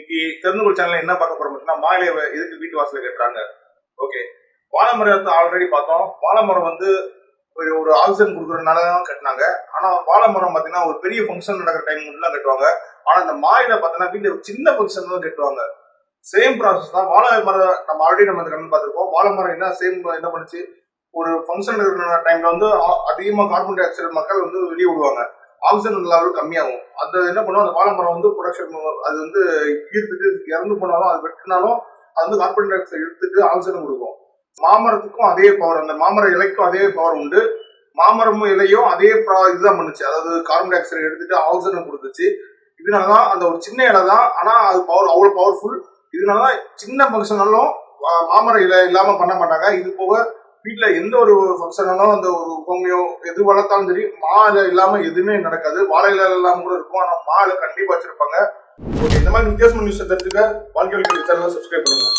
இன்னைக்கு தெரிந்துகொள் சேனல் என்ன பார்க்க போறோம்னா அப்படின்னா எதுக்கு வீட்டு வாசல கட்டுறாங்க? ஓகே வாழைமரத்தை ஆல்ரெடி பார்த்தோம். வாழைமரம் வந்து ஒரு ஒரு ஆக்சிஜன் கொடுக்குறதுனால தான் கட்டினாங்க. ஆனா வாழை மரம் பார்த்தீங்கன்னா ஒரு பெரிய ஃபங்க்ஷன் நடக்கிற டைம் மட்டும் தான் கட்டுவாங்க. ஆனா இந்த மாயில பார்த்தீங்கன்னா வீட்டில் ஒரு சின்ன ஃபங்க்ஷன் தான் கட்டுவாங்க. சேம் ப்ராசஸ் தான். வாழை மரம் நம்ம ஆல்ரெடி நம்ம இந்த கண்ணு பார்த்துருப்போம். வாழை மரம் என்ன சேம் என்ன பண்ணுச்சு? ஒரு ஃபங்க்ஷன் இருக்கிற டைம்ல வந்து அ- கார்பன் டை ஆக்சைடு மக்கள் வந்து வெளியே விடுவாங்க ஆக்சிஜன் லெவல் கம்மியாகும். அந்த என்ன பண்ணுவோம் அந்த பாலமரம் வந்து ப்ரொடக்ஷன் அது வந்து ஈர்த்துட்டு இறந்து போனாலும் அது வெட்டினாலும் அது வந்து கார்பன் டை ஆக்சைடு எடுத்துட்டு ஆக்சிஜன் கொடுக்கும். மாமரத்துக்கும் அதே பவர் அந்த மாமர இலைக்கும் அதே பவர் உண்டு. மாமரமும் இலையும் அதே இதுதான் பண்ணுச்சு. அதாவது கார்பன் டை ஆக்சைடு எடுத்துட்டு ஆக்சிஜன் கொடுத்துச்சு. இதனாலதான் அந்த ஒரு சின்ன இலை தான். ஆனா அது பவர் அவ்வளவு பவர்ஃபுல் இதனாலதான் சின்ன ஃபங்க்ஷனாலும் மாமர இலை இல்லாம பண்ண மாட்டாங்க. இது போக வீட்டுல எந்த ஒரு ஃபங்க்ஷனாலும் அந்த ஒரு பொம்மையோ எது வளர்த்தாலும் சரி மாலை இல்லாம எதுவுமே நடக்காது. வாழை இலை இல்லாம கூட இருக்கும். ஆனா மாலை கண்டிப்பா வச்சிருப்பாங்க. ஓகே இந்த மாதிரி வித்தியாசமான நியூஸ் தெரிஞ்சுக்க வாழ்க்கை சேனலை சப்ஸ்கிரைப் பண்ணுங்க.